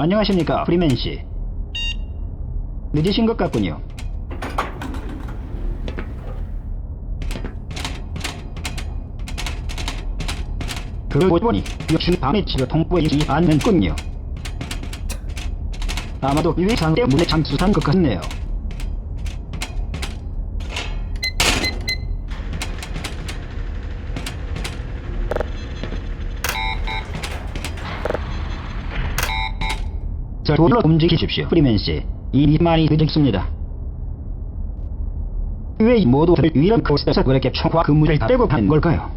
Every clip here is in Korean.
안녕하십니까, 프리맨 씨. 늦으신 것 같군요. 그러고 보니 역시 밤에 통보에 있지 않는군요. 아마도 위상 때문에 잠수한 것 같네요. 저로 움직이십시오, 프리맨 씨. 이미 많이 늦었습니다. 왜 모두들 이런 코스에서 그렇게 총과 근무를 떼고 하는 걸까요?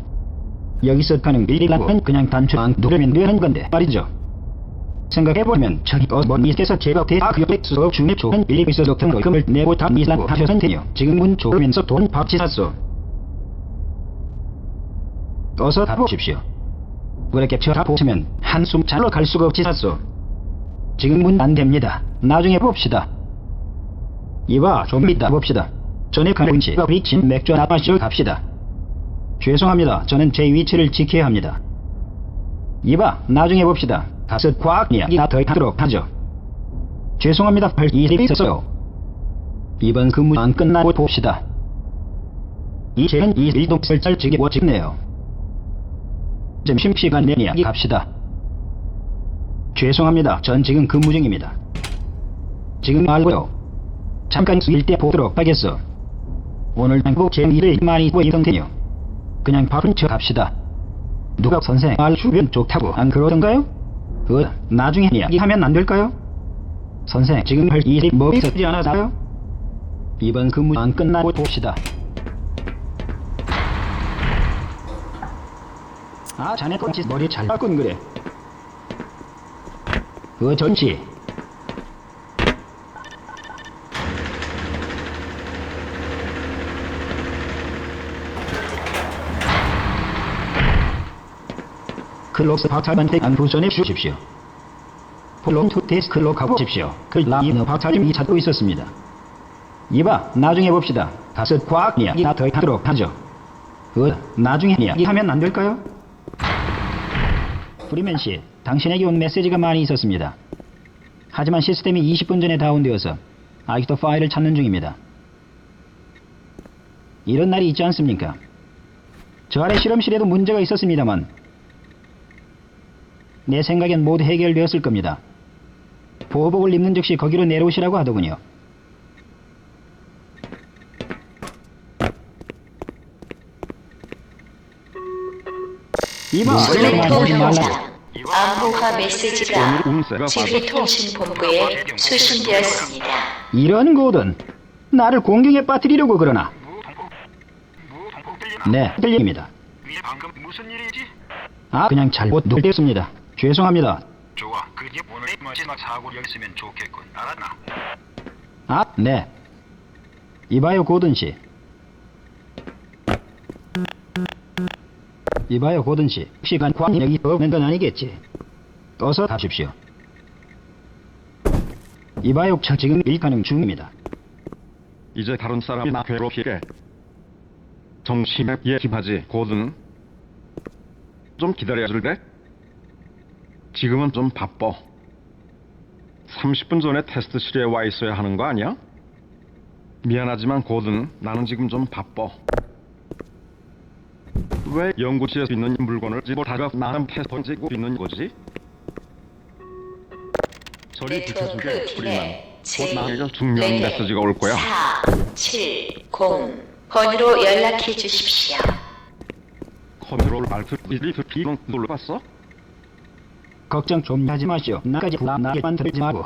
여기서 가는 일이라면 그냥 단추만 누르면 되는 건데 말이죠. 생각해보면 저기 어머니께서 제가 대학교에 수업 중에 좋은 일이 있어서 등록금을 내고 다니라고 하셨는데요. 지금은 좋으면서 돈 받지 샀어. 어서 가보십시오. 그렇게 쳐다보시면 한숨 잘로 갈 수가 없지 샀어. 지금은 안 됩니다. 나중에 봅시다. 이봐, 좀 이따 봅시다. 전에 가는 씨가 비친 맥주 하나 마시러 갑시다. 죄송합니다. 저는 제 위치를 지켜야 합니다. 이봐, 나중에 봅시다. 가서 과학 이야기나 더 하도록 하죠. 죄송합니다. 할 일이 있어서요. 이번 근무 안 끝나고 봅시다. 이제는 이 일도 슬슬 지겨워지네요. 점심시간 내 이야기 합시다. 죄송합니다. 전 지금 근무 중입니다. 지금 말고요. 잠깐 수일 때 보도록 하겠어. 오늘 한국 제 일을 많이 보이던데요. 그냥 바쁜 척 합시다. 누가 선생 말 주변 좋다고 안 그러던가요? 그 나중에 이야기하면 안 될까요? 선생 지금 할 일이 뭐 있었지 않아서요? 이번 근무 안 끝나고 봅시다. 아 자네 꽃이 머리 잘 바꾼 그래. 그 전치 클로스 박사한테 안부 전해 주십시오. 폴롱투 데스클로 가보십시오. 그 라이너 박사님이 찾고 있었습니다. 이봐, 나중에 봅시다. 가서 과학 이야기나 더 하도록 하죠. 그, 나중에 이야기하면 안 될까요? 프리맨 씨, 당신에게 온 메시지가 많이 있었습니다. 하지만 시스템이 20분 전에 다운되어서 아직도 파일을 찾는 중입니다. 이런 날이 있지 않습니까? 저 아래 실험실에도 문제가 있었습니다만 내 생각엔 모두 해결되었을 겁니다. 보호복을 입는 즉시 거기로 내려오시라고 하더군요. 이봐, 말라 암호화 메시지가 지휘통신본부에 수신되었습니다. 이런 거든 나를 공경에 빠뜨리려고 그러나. 네, 들립니다. 방금 무슨 일이지? 아, 그냥 잘못 누르겠습니다. 죄송합니다. 좋아, 그게 오늘의 마지막 사고였으면 좋겠군. 알았나? 아, 네. 이봐요, 고든 씨. 이봐요, 고든 씨. 시간 관력이 없는 건 아니겠지. 어서 가십시오. 이봐요, 저 지금 일가능 중입니다. 이제 다른 사람이 나 괴롭히게 정심에 얘기하지 고든 좀 기다려줄래? 지금은 좀 바빠 30분 전에 테스트실에 와 있어야 하는 거 아니야? 미안하지만 고든 나는 지금 좀 바빠 왜 연구실에 있는 물건을 집어다가 패스 던지고 있는 거지? 저리 비켜주게 프리만 곧 나에게 중요한 메시지가 올 거야 4, 7, 0 번으로 연락해 주십시오. 컨트롤 알트 리트 B는 눌러봤어? 걱정 좀 하지 마시오. 나까지 불안하게 만들지 마고.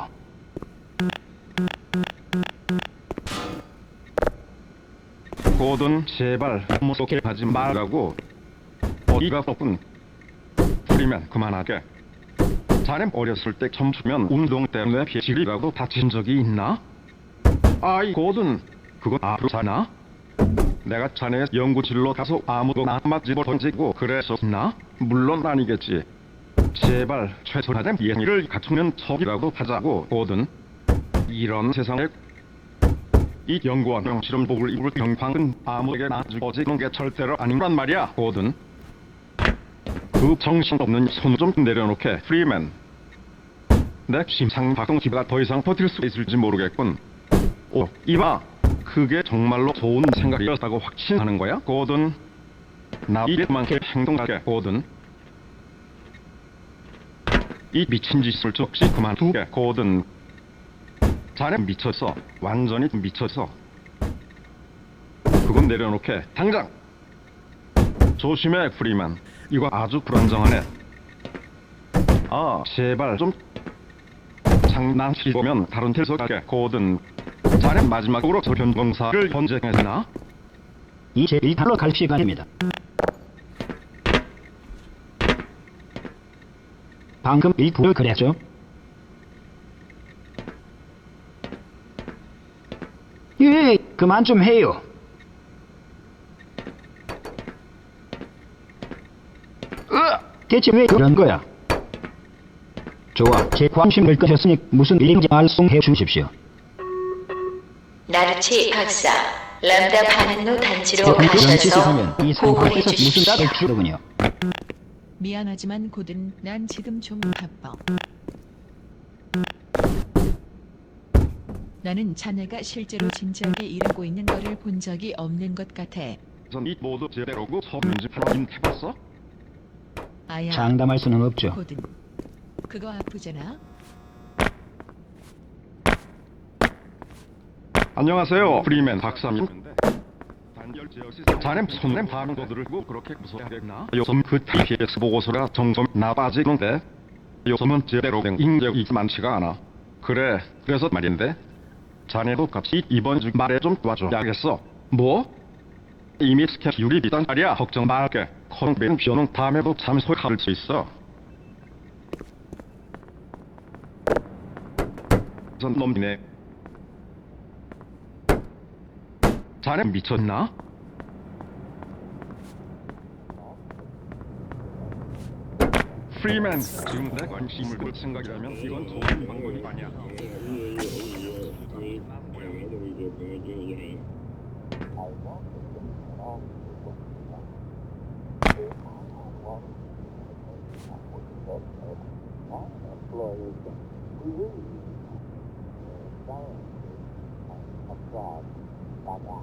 고든 제발 무섭게 하지 말라고 어디가 없군. 프리면 그만하게. 자네 어렸을 때 춤추면 운동 때문에 비질이라도 다친 적이 있나? 아이 고든 그거 아프잖아 내가 자네 연구실로 가서 아무도 나만 집어 던지고 그랬었나? 물론 아니겠지. 제발 최소한의 예의를 갖추는 척이라도 하자고 고든. 이런 세상에 이 연구원 실험복을 입을 경황은 아무에게나 주어지는 게 절대로 아니란 말이야 고든 그 정신없는 손 좀 내려놓게 프리맨 내 심상 박동 기가 더 이상 버틸 수 있을지 모르겠군. 오, 이봐. 그게 정말로 좋은 생각이었다고 확신하는 거야? 고든. 나 이만큼 행동하게, 고든. 이 미친 짓을 즉시 그만두게, 고든. 자네 미쳤어. 완전히 미쳤어. 그건 내려놓게. 당장! 조심해, 프리만. 이거 아주 불안정하네. 아, 제발 좀 장난치 보면 다른 데서 가게 고든 자네 마지막으로 저 변검사를 번쟁했나? 이제 일탈로 갈 시간입니다. 방금 일부러 그랬죠? 예, 그만 좀 해요. 으, 대체 왜 그런 거야? 좋아, 제 관심을 끄셨으니 무슨 일인지 말씀해 주십시오. 나르치 박사, 람다 반응로 단지로 짓을 가셔서 보고해 상황에서 무슨 주십시오. 답을 주더군요. 미안하지만 고든 난 지금 좀 바빠. 나는 자네가 실제로 진지하게 일하고 있는 거를 본 적이 없는 것 같아. 전이 모두 제대로고 서민지 확인 해봤어? 아야, 장담할 수는 없죠. 고든. 그거 아프잖아. 안녕하세요, 프리맨 박사님. 자네 손에 반응 거들을 고 그렇게 무서워하겠나? 요즘 그 TPS 보고서가 점점 나빠지는데 요즘은 제대로 된 인력이 많지가 않아. 그래, 그래서 말인데 자네도 같이 이번 주 말에 좀 도와줘야겠어. 뭐? 이미 스케줄이 비단 말이야. 걱정 말게. 콩빈 비오는 다음에도 참석할 수 있어. 전 놈이네. 자네 미쳤나? 프리맨 지금 내 관심을 끌 생각이라면 이건 좋은 방법이 아니야 ghê ghê ghê thầy có cái tình con của mình con nó lời cứ ta thật là bà bà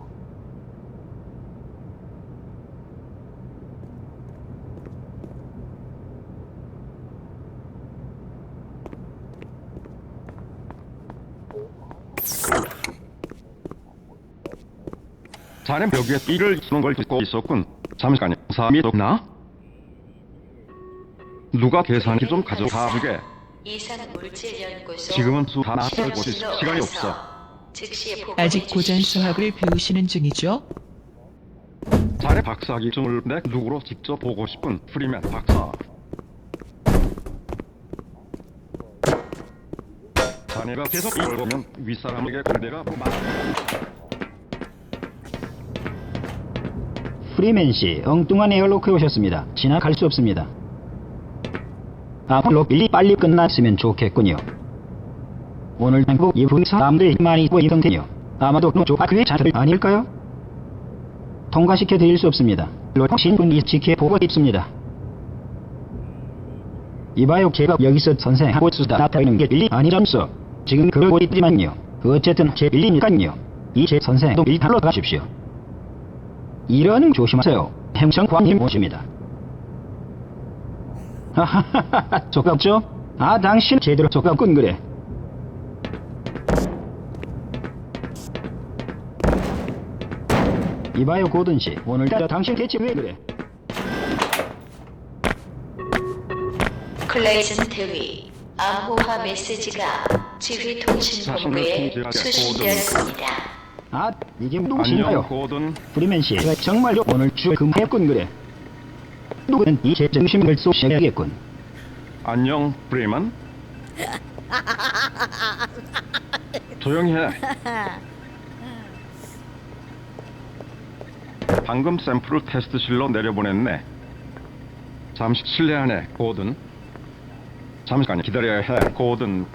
자네 벽에 띠를 쓰는 걸 듣고 있었군 잠시만요 사람이 없나? 누가 계산기 좀 가져가 주게 이상 물질 연구소 지금은 수 하나 할 곳이 시간이 와서 없어 즉시 아직 고전 주십시오. 수학을 배우시는 중이죠? 자네 박사 기증을 내 누구로 직접 보고 싶은 프리맨 박사 자네가 계속 이걸 보면 윗사람에게 골대가 많아 프리맨 씨, 엉뚱한 에어로크에 오셨습니다. 지나갈 수 없습니다. 앞으로 일이 빨리 끝났으면 좋겠군요. 오늘 한국 이분 사람들이 많이 보이던 테요. 아마도 노조가 그의 자들 아닐까요? 통과시켜 드릴 수 없습니다. 로통 신분이 지켜보고 있습니다. 이봐요, 제가 여기서 선생하고 수다 나타있는 게 일이 아니라면서 지금 그러고 있지만요. 어쨌든 제 일이니까요. 이제 선생도 일탈로 가십시오. 이런 조심하세요. 행정관님 모십니다. 하하하하, 적없죠? 아, 당신 제대로 적었군 그래. 이봐요, 고든 씨. 오늘따라 당신 대체 왜 그래? 클레이즌 대위 암호화 메시지가 지휘 통신 자신을 본부에 통제하게 수신되었습니다. 아, 이게? 고든 프리맨 씨, 제가 정말로 오늘 주 금했군 그래. 누구는 이제 정신을 쏘셔야겠군. 안녕 프리맨 조용히 해 방금 샘플을 테스트실로 내려보냈네 잠시 실례 안에 고든 잠깐 기다려야 해 고든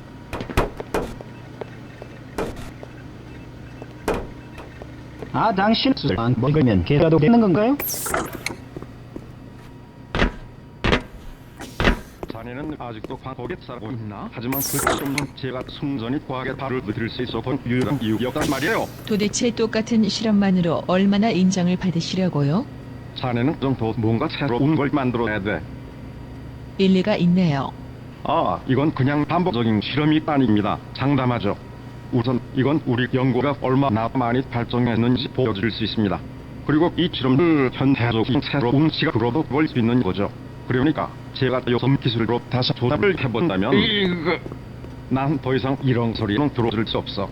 아, 당신 술안 먹으면 개라도 되는 건가요? 자네 자네는 아직도 과거에 살고 있나? 하지만 그 실험은 제가 순전히 과학의 발을 들일 수 있었던 유일한 이유였단 말이에요. 도대체 똑같은 실험만으로 얼마나 인정을 받으시려고요? 자네는 좀 더 뭔가 새로운 걸 만들어내야 돼. 일리가 있네요. 아, 이건 그냥 반복적인 실험이 아닙니다. 장담하죠. 우선 이건 우리 연구가 얼마나 많이 발전했는지 보여줄 수 있습니다. 그리고 이 실험을 현대적인 새로운 시각으로도 볼 수 있는 거죠. 그러니까 제가 요즘 기술로 다시 조답을 해본다면 이거 난더 이상 이런 소리는 들어줄 수 없어.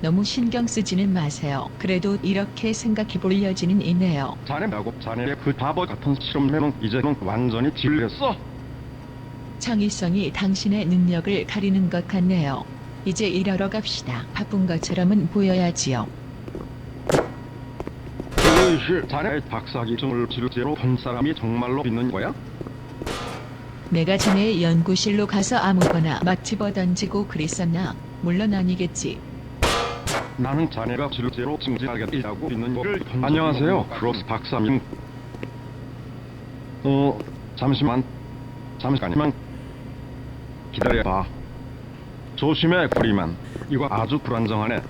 너무 신경 쓰지는 마세요. 그래도 이렇게 생각해 볼 여지는 있네요. 자네하고 자네의 그 바보 같은 실험에는 이제는 완전히 질렸어. 창의성이 당신의 능력을 가리는 것 같네요. 이제 일하러 갑시다. 바쁜 것처럼은 보여야지요. 으이씨, 자네 박사기증을 실제로 본 사람이 정말로 있는 거야? 내가 전에 연구실로 가서 아무거나 막 집어던지고 그랬었나? 물론 아니겠지. 나는 자네가 실제로 증진하게 일하고 있는 거를 본 안녕하세요, 크로스 박사님. 어, 잠시만, 잠시만만 기다려봐. 조심해, 프리만. 이거 아주 불안정하네.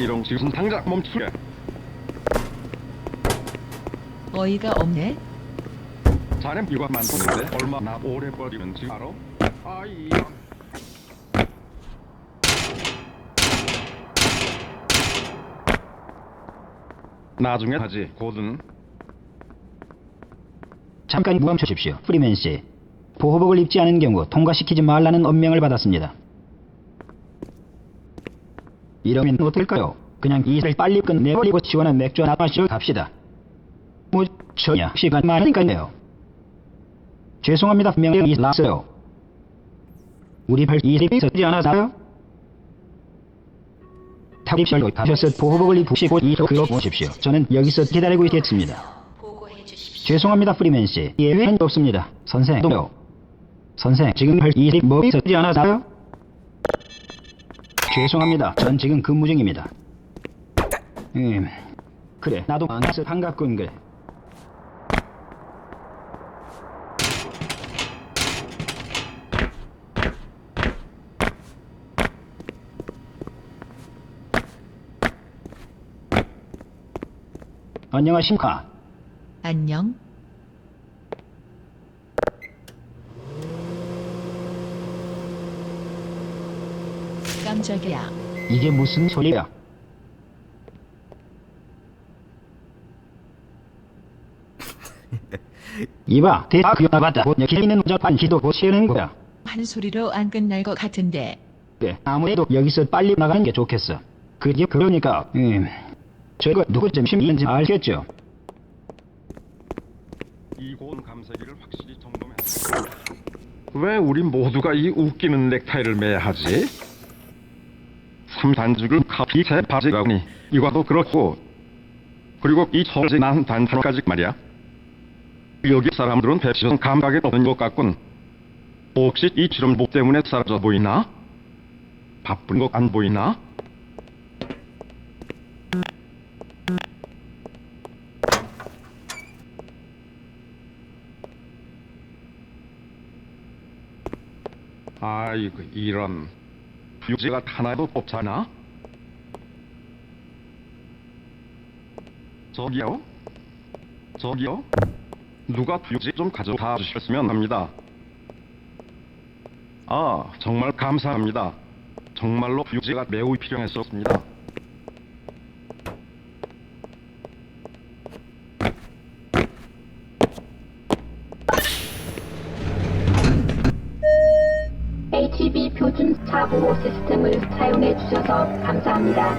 이런 짓은 당장 멈추게. 어이가 없네. 자네 이거 만드는데 얼마나 오래 걸리는지 알아? 아이야. 나중에 하지, 고든. 잠깐 멈춰 주십시오. 프리맨 씨. 보호복을 입지 않은 경우 통과시키지 말라는 엄명을 받았습니다. 이러면 어떨까요? 그냥 이 일을 빨리 끝내버리고 시원한 맥주 하나 마시러 갑시다. 뭐, 저야 시간 많으니까요. 죄송합니다. 분명히 났어요. 우리 발 일이 있었지 않았어요? 탑입실로 가셔서 보호복을 입으시고 이쪽으로 오십시오. 저는 여기서 기다리고 있겠습니다. 죄송합니다, 프리맨 씨. 예외는 없습니다. 선생, 또요. 선생, 지금 할 일이 뭐 있었지 않았어요? 죄송합니다. 전 지금 근무 중입니다. 음, 그래, 나도 만나서 반갑군 그래. 안녕하십니까. 안녕. 깜짝이야. 이게 무슨 소리야? 이봐, 대다 그여나봤다. 여기 있는 저판 기도 보시는 거야. 한 소리로 안 끝날 것 같은데. 그래, 아무래도 여기서 빨리 나가는 게 좋겠어. 그게 그러니까, 음, 저거 누구 점심인지 알겠죠? 이 고온 감사기를 확실히 점검해. 왜 우리 모두가 이 웃기는 넥타이를 매야 하지? 삼단죽을 카피 제 바지가니 이과도 그렇고 그리고 이 처지 난 단타까지 말이야. 여기 사람들은 패션 감각이 없는 것 같군. 혹시 이 실험복 때문에 사라져 보이나? 바쁜 것 안 보이나? 아이고 이런 유지가 하나도 없잖아. 저기요, 저기요, 누가 유지 좀 가져다 주셨으면 합니다. 아 정말 감사합니다. 정말로 유지가 매우 필요했었습니다. 차보호 시스템을 사용해 주셔서 감사합니다.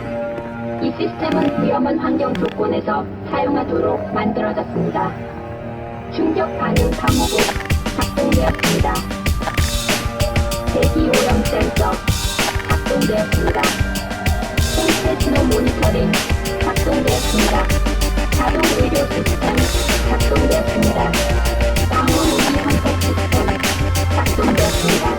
이 시스템은 위험한 환경 조건에서 사용하도록 만들어졌습니다. 충격 반응 감호구 작동되었습니다. 대기 오염 센서 작동되었습니다. 생체 신호 모니터링 작동되었습니다. 자동 의료 시스템 작동되었습니다. 방문 우기 한석 시스템 작동되었습니다.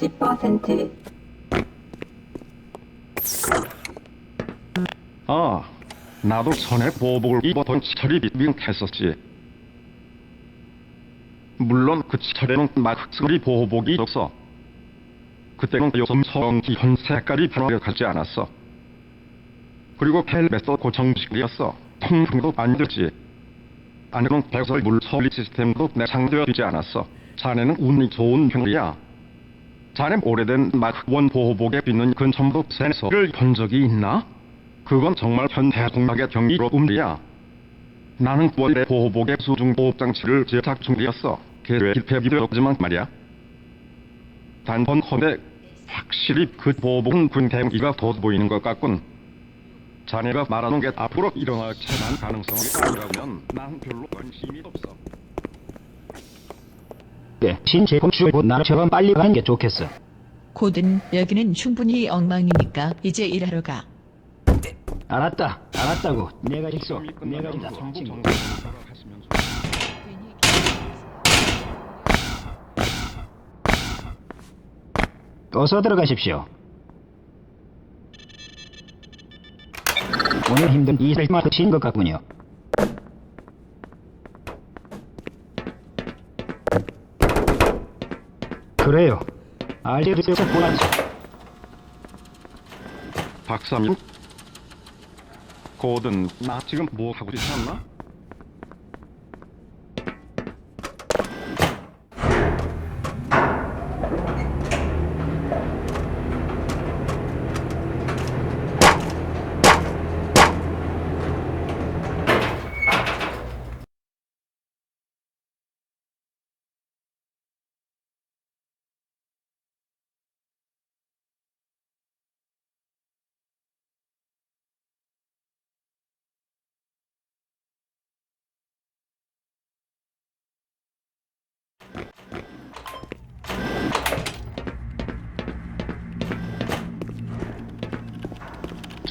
60% 아, 나도 전에 보복을 입었던 시절이 밍했었지. 물론 그 시절에는 막스리 보복이 없어. 그때는 요섬성기 현 색깔이 변화가지 않았어. 그리고 켈베스 고정식이었어. 통풍도 안 됐지. 아니면 배설 물 처리 시스템도 내장되어지지 않았어. 자네는 운이 좋은 편이야. 자네 오래된 마크1 보호복에 있는 근첨도 센서를 본 적이 있나? 그건 정말 현대 공학의 경이로움이야. 나는 원래 보호복의 수중 보호 장치를 제작 중이었어. 계획 실패비되었지만 말이야. 단번 헌데 확실히 그 보호복은 군대기가 더 보이는 것 같군. 자네가 말하는 게 앞으로 일어날 천한 가능성이 아니라면 난 별로 관심이 없어. 네, 신제품 출고 나처럼 빨리 가는 게 좋겠어. 고든 여기는 충분히 엉망이니까 이제 일하러 가. 알았다, 알았다고. 내가 직소, 내가 좋겠어. 어서 들어가십시오. 오늘 힘든 일을 맡으신 것 같군요. 그래요. 알제르에서 보았죠. 박사님? 고든 나 지금 뭐 하고 있지 않나?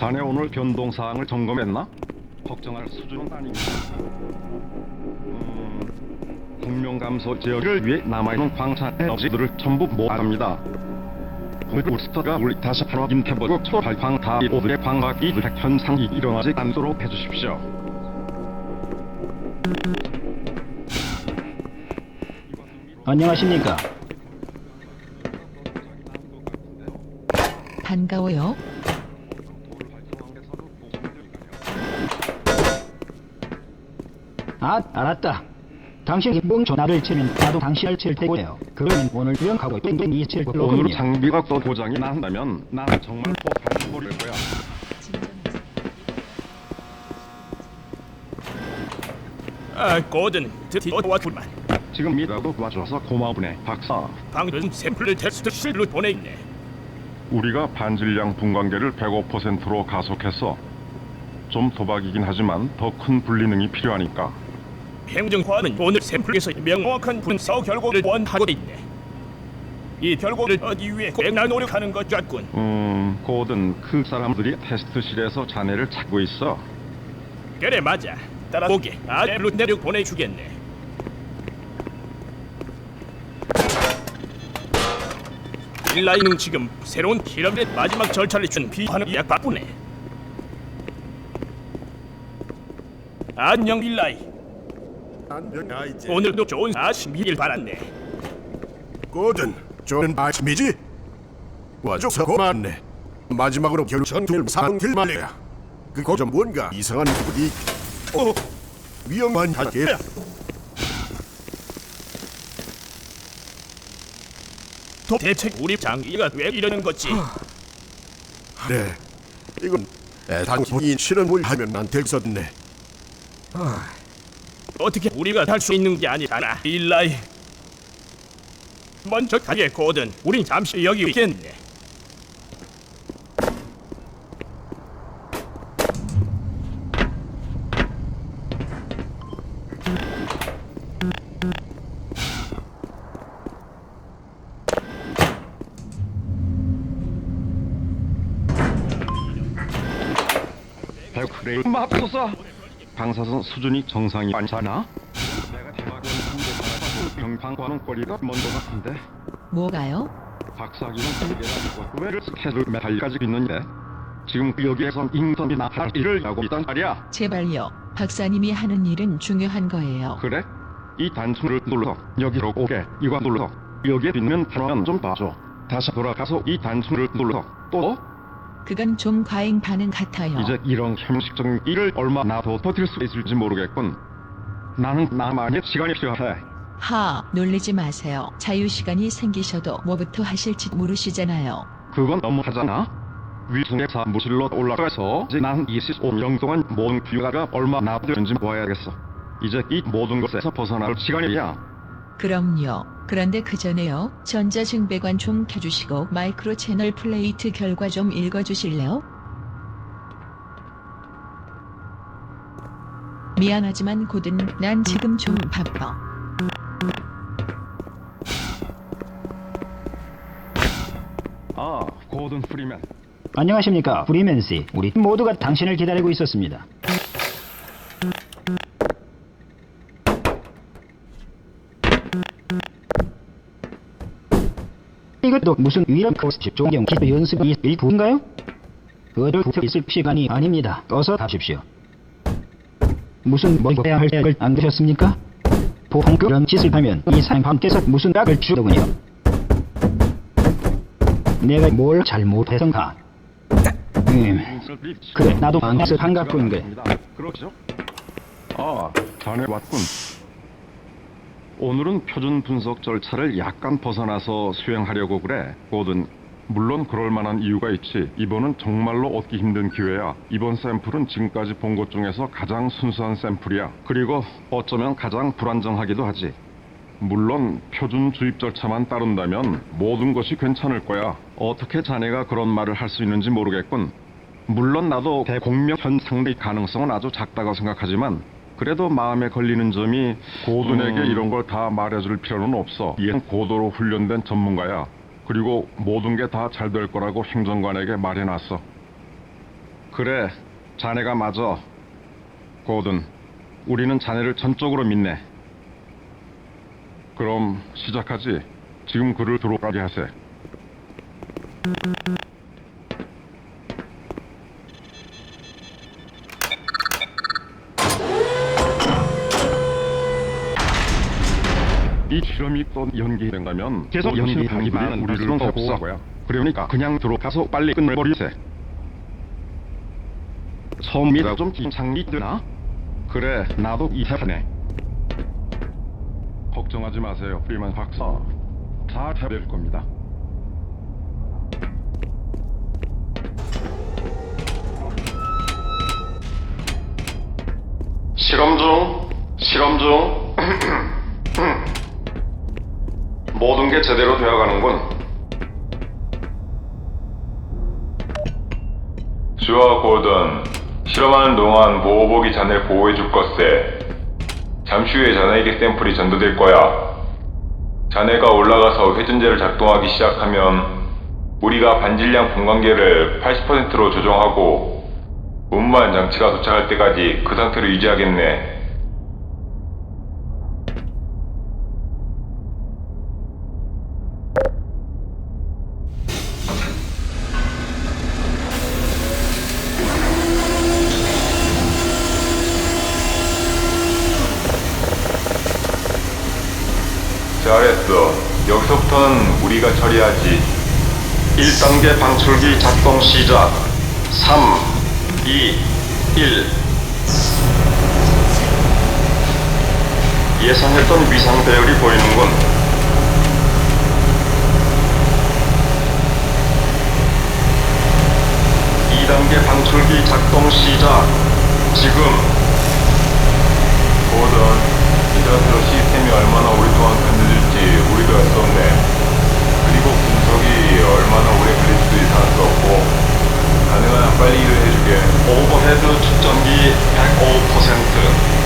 자네 오늘 변동 사항을 점검했나? 걱정할 수준은 아닙니다. 음, 공명 감소 지역을 위해 남아있는 광산 에너지들을 전부 모아갑니다. 울스터가 우리 다시 확인해보고 초발광 다이오들의 광학 이들 현상이 일어나지 않도록 해주십시오. 안녕하십니까? 반가워요. 아, 알았다. 당신이 뽕 전화를 치면 나도 당신을 칠 테고요. 그러면 오늘 유영하고 뺑뺑이 칠 오늘 거군요. 장비가 또 고장이 난다면 난 정말 폭발해 버릴 거야. 아, 고든 드디어 왔구만. 지금이라도 와줘서 고마우네, 박사. 방금 샘플을 테스트실로 보내있네. 우리가 반질량 분광계를 105%로 가속했어. 좀 도박이긴 하지만 더큰 분리능이 필요하니까. 행정과는 오늘 샘플에서 명확한 분석 결과를 원하고 있네. 이 결과를 얻기 위해 꽤나 노력하는 것 같군. 음, 고든 그 사람들이 테스트실에서 자네를 찾고 있어. 그래 맞아. 따라오게 아래로 내려 보내주겠네. 일라이는 지금 새로운 피라미드 마지막 절차를 준비하는 약 바쁘네. 안녕 일라이. 안녕 이제 오늘도 좋은 아침이길 바랐네. 고든 좋은 아침이지? 와줘서 고맙네. 마지막으로 결국 전투를 상길 말이야. 그곳은 뭔가 이상한 부디. 어? 위험한 하게. 도대체 우리 장기가 왜 이러는 거지? 그래 이건 애당초이 실험을 하면 안 되겠었네 어떻게 우리가 할 수 있는 게 아니잖아. 일라이. 먼저 가게 고든. 우린 잠시 여기 있겠네. 백크레이 맙소사 방사선 수준이 정상이 아니잖아. 내가 군대 경방과는 거리가 먼것 같은데 뭐가요? 박사기는 두개가 왜를 스케줄 메달까지 있는데 지금 여기에서 인선이나 할 일을 하고 있단 말이야. 제발요. 박사님이 하는 일은 중요한 거예요. 그래? 이 단추를 눌러 여기로 오게 이거 눌러 여기에 있는 단원 좀 봐줘. 다시 돌아가서 이 단추를 눌러 또 그건 좀 과잉 반응 같아요. 이제 이런 형식적인 일을 얼마나 더 버틸 수 있을지 모르겠군. 나는 나만의 시간이 필요해. 하, 놀리지 마세요. 자유 시간이 생기셔도 뭐부터 하실지 모르시잖아요. 그건 너무하잖아. 위층의 사무실로 올라가서 이제 난 25년 동안 모든 휴가가 얼마나 되는지 봐야겠어. 이제 이 모든 것에서 벗어날 시간이야. 그럼요. 그런데 그 전에요. 전자증배관 좀 켜주시고 마이크로 채널 플레이트 결과 좀 읽어주실래요? 미안하지만 고든 난 지금 좀 바빠. 아, 고든 프리맨. 안녕하십니까 브리맨 씨. 우리 모두가 당신을 기다리고 있었습니다. 이것도 무슨 위험 코스 종경 기도 연습이 일부인가요? 그들 붙어 있을 시간이 아닙니다. 어서 가십시오. 무슨 뭐 해야 할 생각을 안 드셨습니까? 보통 그런 짓을 하면 이 상황께서 무슨 약을 주더군요. 내가 뭘 잘못해서인가? 음, 그래, 나도 방에서 반갑군데. 그렇죠? 아, 자네 왔군. 오늘은 표준 분석 절차를 약간 벗어나서 수행하려고 그래. 고든 물론 그럴 만한 이유가 있지. 이번은 정말로 얻기 힘든 기회야. 이번 샘플은 지금까지 본 것 중에서 가장 순수한 샘플이야. 그리고 어쩌면 가장 불안정하기도 하지. 물론 표준 주입 절차만 따른다면 모든 것이 괜찮을 거야. 어떻게 자네가 그런 말을 할 수 있는지 모르겠군. 물론 나도 대공명 현상의 가능성은 아주 작다고 생각하지만 그래도 마음에 걸리는 점이 고든에게 이런 걸 다 말해줄 필요는 없어. 얘는 고도로 훈련된 전문가야. 그리고 모든 게 다 잘 될 거라고 행정관에게 말해놨어. 그래, 자네가 맞아. 고든, 우리는 자네를 전적으로 믿네. 그럼 시작하지. 지금 그를 들어가게 하세. 이 실험이 또 연기된다면 계속 연기하기만 우리를 없어. 거야. 그러니까 그냥 들어가서 빨리 끝내버리세. 처음이라 좀 긴장이 드나? 그래, 나도 이해하네. 걱정하지 마세요, 프리만 박사. 잘 해낼 겁니다. 실험 중, 실험 중. 모든 게 제대로 되어가는군. 슈어 고든, 실험하는 동안 보호복이 자네를 보호해줄 것세. 잠시 후에 자네에게 샘플이 전도될 거야. 자네가 올라가서 회전제를 작동하기 시작하면 우리가 반질량 분광계를 80%로 조정하고 운반 장치가 도착할 때까지 그 상태로 유지하겠네. 잘했어. 여기서부터는 우리가 처리하지. 1 단계 방출기 작동 시작. 3, 2, 1. 예상했던 위상 배열이 보이는군. 이단계 방출기 작동 시작. 지금 고든, 이 자세로 시스템이 얼마나 오랫동안 견뎌질지 우리도 알 얼마나 오래 그릴지도 이상한 거 없고 가능한 한 빨리 일을 해주게. 오버헤드 측정기 105%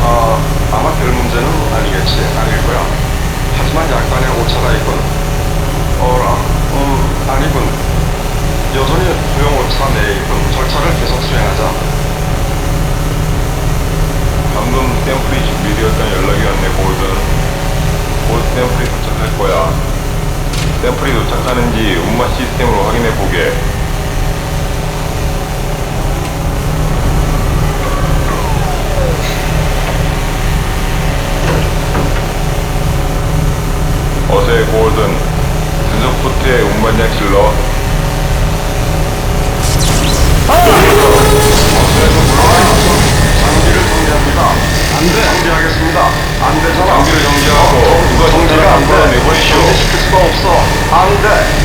어, 아마 별 문제는 아니겠지 아닐 거야. 하지만 약간의 오차가 있군. 어라 음 아니군. 여전히 도형 오차 내에 있군. 절차를 계속 수행하자. 하는지 운반 시스템으로 확인해 보게 康震